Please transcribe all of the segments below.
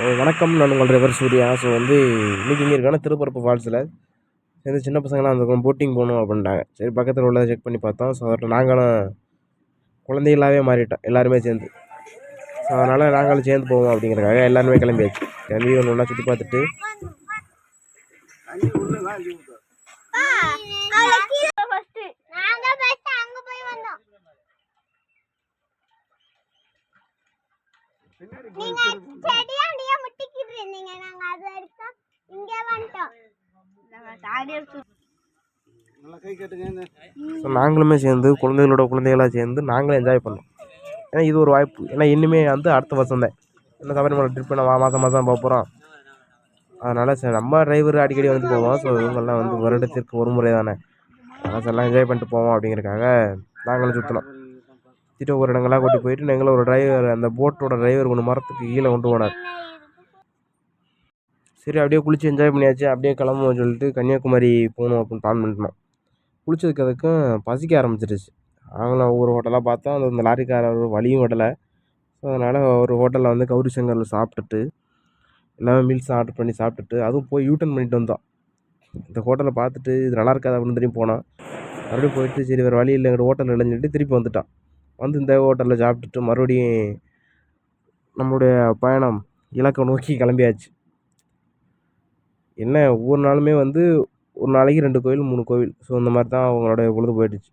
வணக்கம். நான் உங்கள் டிரைவர் சூர்யா. ஸோ வந்து இன்றைக்கி இங்கே இருக்கான திருப்பரப்பு ஃபால்ஸில். சேர்ந்து சின்ன பசங்களாம் அந்த போட்டிங் போகணும் அப்படின்ட்டாங்க. சரி பக்கத்தில் உள்ளதை செக் பண்ணி பார்த்தோம். ஸோ அதோட நாங்களும் குழந்தைகளாகவே மாறிட்டோம். எல்லாருமே சேர்ந்து. ஸோ அதனால் நாங்களும் சேர்ந்து போவோம் அப்படிங்கிறக்காக எல்லாருமே கிளம்பியாச்சு. கிளம்பி ஒன்று ஒன்றா சுற்றி பார்த்துட்டு. நாங்க first அங்க போய் வந்தோம் நீங்க செடியாண்டியா இருந்தீங்க நாங்க அது வரைக்கும் இங்க வந்துட்டோம். ஸோ நாங்களுமே சேர்ந்து குழந்தைகளோட குழந்தைகளாக சேர்ந்து நாங்களும் என்ஜாய் பண்ணோம். ஏன்னா இது ஒரு வாய்ப்பு. ஏன்னா இன்னுமே வந்து அடுத்த வருஷம் தான். இன்னும் சபரிமலை ட்ரிப் நம்ம மாதம் மாதம் போக போகிறோம் அதனால் சரி நம்ம டிரைவர் அடிக்கடி வந்து போவோம். ஸோ இவங்கெல்லாம் வந்து வருடத்திற்கு ஒரு முறை தானே. அதனால் எல்லாம் என்ஜாய் பண்ணிட்டு போவோம் அப்படிங்கிறக்காக நாங்களும் சுற்றினோம் சுற்றிட்டு ஒரு இடங்களாக கூட்டி போயிட்டு எங்களை ஒரு டிரைவர் அந்த போட்டோட டிரைவர் ஒன்று மரத்துக்கு கீழே கொண்டு போனார். சரி அப்படியே குளிச்சு என்ஜாய் பண்ணியாச்சு. அப்படியே கிளம்புவோம் சொல்லிட்டு கன்னியாகுமரி போகணும் அப்படின்னு பிளான் பண்ணிட்டோம். குளிச்சதுக்கு அதுக்கும் பசிக்க ஆரம்பிச்சிருச்சு. அவங்கள ஒவ்வொரு ஹோட்டலாக பார்த்தோம். அந்த இந்த லாரிக்காரர் வழியும் விடலை. ஸோ அதனால் ஒரு ஹோட்டலில் வந்து கௌரி சங்கரில் சாப்பிட்டுட்டு எல்லாமே மீல்ஸ் ஆர்டர் பண்ணி சாப்பிட்டுட்டு அதுவும் போய் யூட்டன் பண்ணிட்டு வந்தோம். இந்த ஹோட்டலை பார்த்துட்டு இது நல்லா இருக்காது அப்படின்னு திரும்பி போனோம் மறுபடியும் போயிட்டு சரி வேறு வழி இல்லை எங்கள் ஹோட்டலில் இல்லைன்னு சொல்லிட்டு திருப்பி வந்துட்டோம் வந்து இந்த ஹோட்டலில் சாப்பிட்டுட்டு மறுபடியும் நம்மளுடைய பயணம் இலக்கை நோக்கி கிளம்பியாச்சு. என்ன ஒவ்வொரு நாளுமே வந்து ஒரு நாளைக்கு ரெண்டு கோவில் மூணு கோவில் ஸோ இந்த மாதிரி தான் அவங்களோட பொழுது போயிடுச்சு.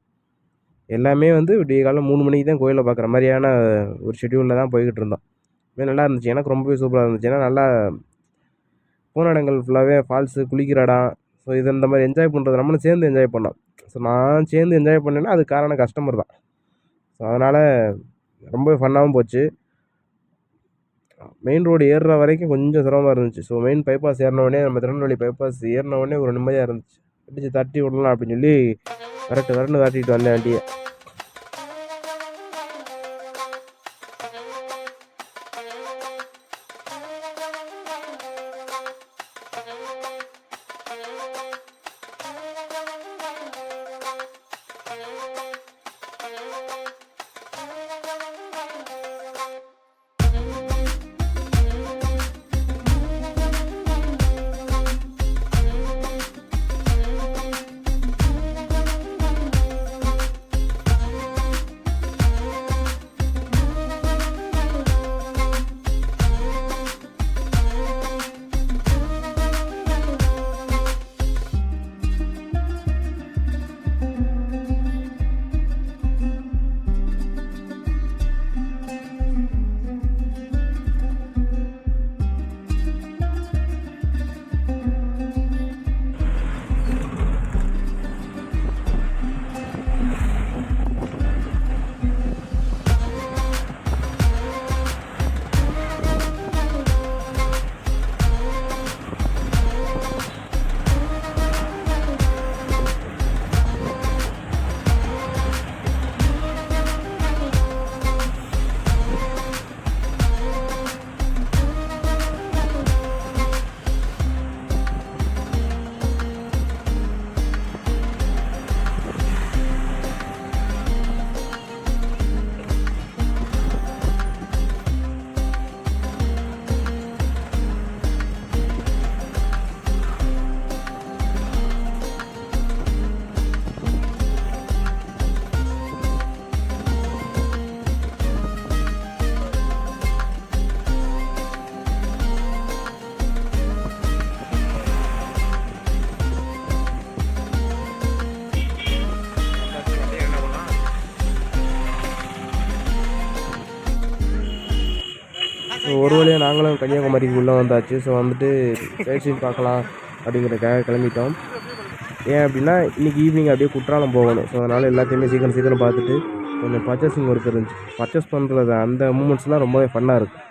எல்லாமே வந்து விடிய காலைல மூணு மணிக்கு தான் கோயிலை பார்க்குற மாதிரியான ஒரு ஷெட்யூலில் தான் போய்கிட்டு இருந்தோம். உண்மையா நல்லா இருந்துச்சு. எனக்கு ரொம்பவே சூப்பராக இருந்துச்சு. ஏன்னா நல்லா போன இடங்கள் ஃபுல்லாகவே ஃபால்ஸு குளிக்கிற இடம். ஸோ இது இந்த மாதிரி என்ஜாய் பண்ணுறது நம்மளும் சேர்ந்து என்ஜாய் பண்ணோம். ஸோ நான் சேர்ந்து என்ஜாய் பண்ணேன்னா அது காரணம் கஸ்டமர் தான். ஸோ அதனால் ரொம்ப ஃபன்னாகவும் போச்சு. மெயின் ரோடு ஏறுற வரைக்கும் கொஞ்சம் சிரமமாக இருந்துச்சு. ஸோ மெயின் பைபாஸ் ஏறின நம்ம திருநெல்வேலி பைபாஸ் ஏறின ஒரு நிம்மதியாக இருந்துச்சு. அடிச்சு தட்டி விடலாம் அப்படின்னு சொல்லி கரெக்டு கரெக்டு தட்டிட்டு வந்தேன் வண்டியை. ஸோ ஒரு வழியாக நாங்களும் கன்னியாகுமரிக்கு உள்ளே வந்தாச்சு. ஸோ வந்துட்டு சைட் பார்க்கலாம் அப்படிங்கிறதுக்காக கிளம்பிட்டோம். ஏன் அப்படின்னா இன்றைக்கி ஈவினிங் அப்படியே குற்றாலம் போகணும். ஸோ அதனால் எல்லாத்தையுமே சீக்கிரம் சீக்கிரம் பார்த்துட்டு கொஞ்சம் பர்ச்சேசிங் ஒர்க் இருந்துச்சு. பர்ச்சேஸ் பண்ணுறது அந்த மூமெண்ட்ஸ்லாம் ரொம்பவே ஃபன்னாக இருக்கும்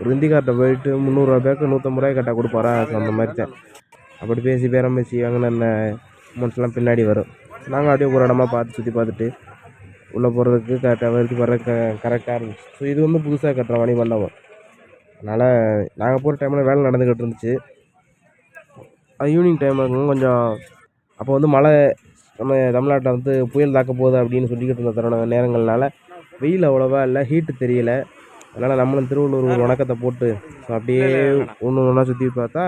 ஒரு ஹிந்திக்கார்ட்ட போயிட்டு முந்நூறுரூவா பேக்கு நூற்றம்பது ரூபாய் கட்டா கொடுப்பாரா? அந்த மாதிரி தான். அப்படி பேசி பேரம் பேசி வாங்கின மூமெண்ட்ஸ்லாம் பின்னாடி வரும். நாங்கள் அப்படியே ஒரு இடமா பார்த்து சுற்றி பார்த்துட்டு உள்ளே போகிறதுக்கு கரெக்டாக வரைக்கும் வர கரெக்டாக இருந்துச்சு. ஸோ இது வந்து புதுசாக கட்டுற மணி மண்டபம் அதனால் நாங்கள் போகிற டைமில் வேலை நடந்துக்கிட்டு இருந்துச்சு. அது ஈவினிங் டைம் இருக்கும் கொஞ்சம் அப்போ வந்து மழை நம்ம தமிழ்நாட்டில் வந்து புயல் தாக்க போகுது அப்படின்னு சொல்லிக்கிட்டு இருந்த தருண நேரங்கள்னால வெயில் அவ்வளோவா இல்லை ஹீட்டு தெரியல. அதனால் நம்மளும் திருவள்ளூர் ஒரு வணக்கத்தை போட்டு ஸோ அப்படியே ஒன்று ஒன்றா சுற்றி பார்த்தா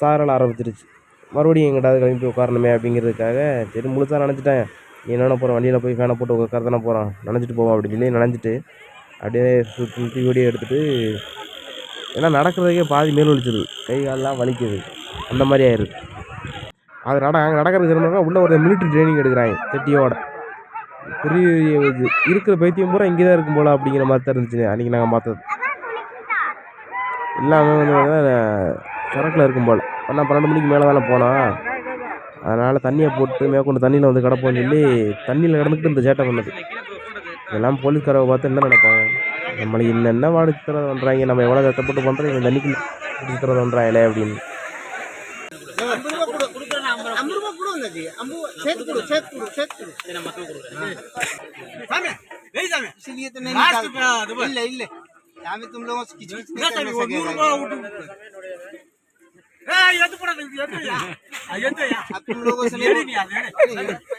சாரல் ஆரம்பிச்சிருச்சு. மறுபடியும் எங்கிட்டாவது கிளம்பி உட்காரணுமே அப்படிங்கிறதுக்காக சரி முழுசாக நினச்சிட்டேன். நீ என்னென்ன போகிறோம் வண்டியில் போய் ஃபேனை போட்டு உட்கார தானே போகிறான் நினச்சிட்டு போவோம் அப்படின்னு சொல்லி நினச்சிட்டு அப்படியே சுற்றி சுற்றி வீடியோ எடுத்துகிட்டு ஏன்னா நடக்கிறதுக்கே பாதி மேல் வலிச்சிருது கை காலெலாம் வலிக்குது. அந்த மாதிரி ஆயிடுது அது நட அங்கே நடக்கிறது இருந்தாங்க உள்ள ஒரு மிலிட்ரி ட்ரைனிங் எடுக்கிறாங்க செட்டியோட. பெரிய இது இருக்கிற பைத்தியம் பூரா இங்கே தான் இருக்கும் போல அப்படிங்கிற மாதிரி தான் இருந்துச்சு அன்றைக்கி நாங்கள் பார்த்தது. எல்லாமே வந்து சரக்கில் இருக்கும் போல். ஆனால் பன்னெண்டு மணிக்கு மேலே தானே போனோம் அதனால் தண்ணியை போட்டு மேற்கொண்டு தண்ணியில் வந்து கிடப்போம்னு சொல்லி தண்ணியில் கிடந்துக்கிட்டு இந்த சேட்டை பண்ணது. இதெல்லாம் போலீஸ்காரவை பார்த்து என்ன நினைப்பாங்க நம்மளுக்கு என்னென்ன வாடு சித்திரதை பண்ணுறாங்க நம்ம எவ்வளோ கஷ்டப்பட்டு பண்ணுறோம் இவங்க தண்ணிக்கு சித்திரதை பண்ணுறாங்களே அப்படின்னு ஐம்பது ரூபா கொடு வந்தாச்சு ஐம்பது சேர்த்து கொடு சேர்த்து கொடு சேர்த்து கொடு इसलिए तो नहीं निकाल इल्ले इल्ले यहाँ भी तुम लोगों से किच किच नहीं करने सकेगा अब तुम लोगों से नहीं पो पो